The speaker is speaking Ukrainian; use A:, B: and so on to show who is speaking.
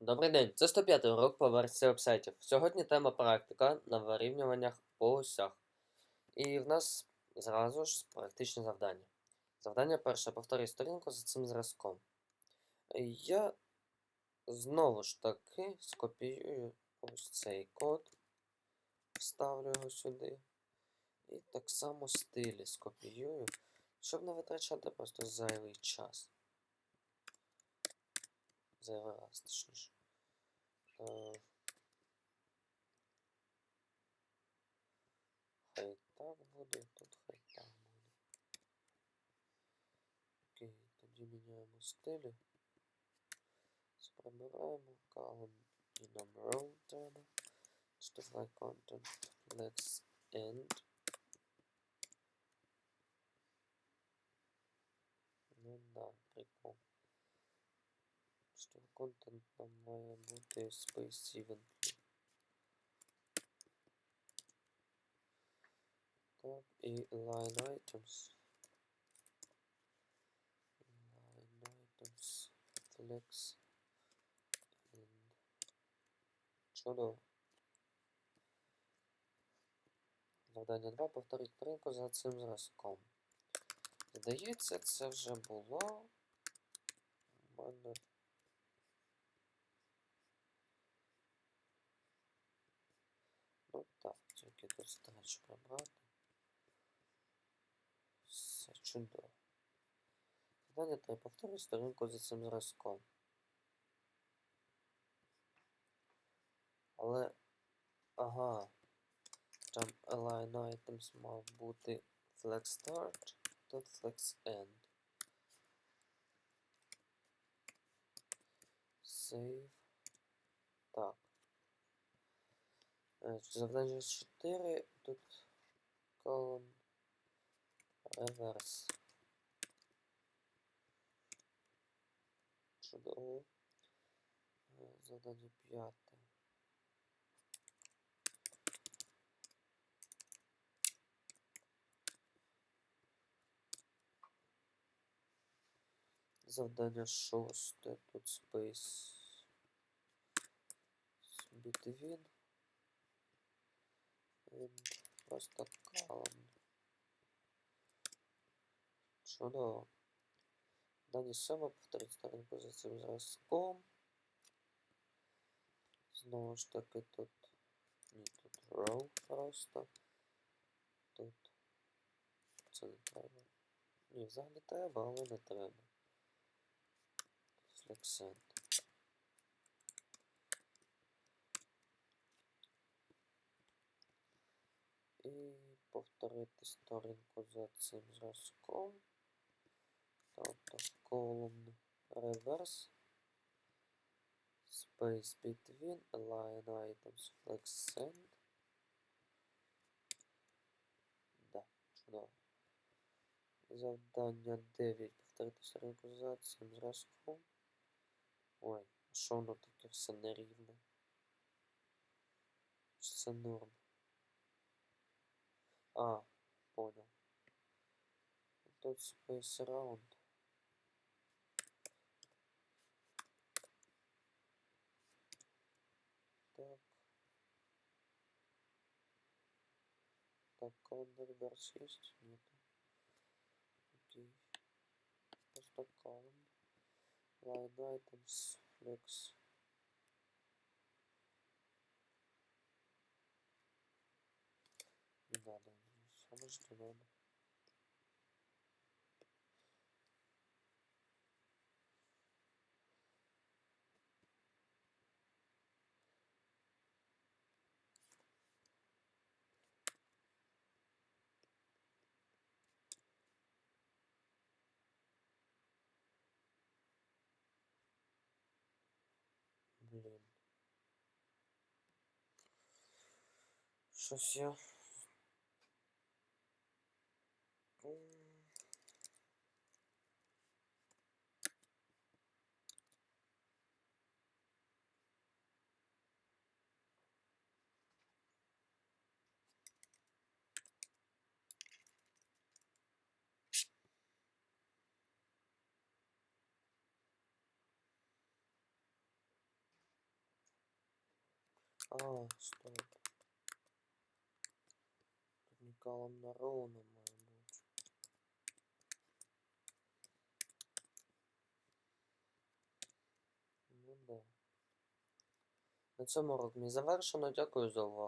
A: Добрий день, це 105 урок по версії вебсайтів. Сьогодні тема практика на вирівнюваннях по осях. І в нас зразу ж практичне завдання. Завдання перше. Повтори сторінку за цим зразком. Я знову ж таки скопіюю ось цей код, вставлю його сюди. І так само стилі скопіюю, щоб не витрачати просто зайвий час. Зайвий раз, точніше. Е, Хай так буде, тут хай так буде. Окей, тоді міняємо стилі. Прибираємо column і нам row треба. Justify content flex end. Ну да, прикол. Що контент нам має бути space evently. Так, і line items. Line items flex and чудово. Завдання 2. Повторіть сторінку за цим зразком. Здається, це вже було. У мене так, тільки старач прибрати. Все чудово. Завдання 3. Повторюй сторінку за цим зразком. Але. Ага. Там align items мав бути flex start, тут flex end. Save. Так. Е, Завдання 4, тут column reverse. Чудово. Е, Завдання 5. Завдання шосте, тут between and просто column. Чудово. Дані саме повторіть сторінку за цим зразком. Знову ж таки тут. Ні, тут row просто. Тут. Це не треба. Ні, взагалі треба, але не треба. Flexend. І повторити сторінку за цим зразком. Тобто column reverse. Space between align items flex send. Да, чудово. Завдання 9. Повторити сторінку за цим зразком. Ой, що воно таке все нерівне? Чи норм? А, понял. Тут space around. Так. Так, calendar verse есть? Нет. Окей. Просто column. Line items, flex. Не надо. Само что. Блін. Щось я. А, стоп. Тут не коломна ровно має бути. Ну да. На цьому урок мій завершено. Дякую за увагу.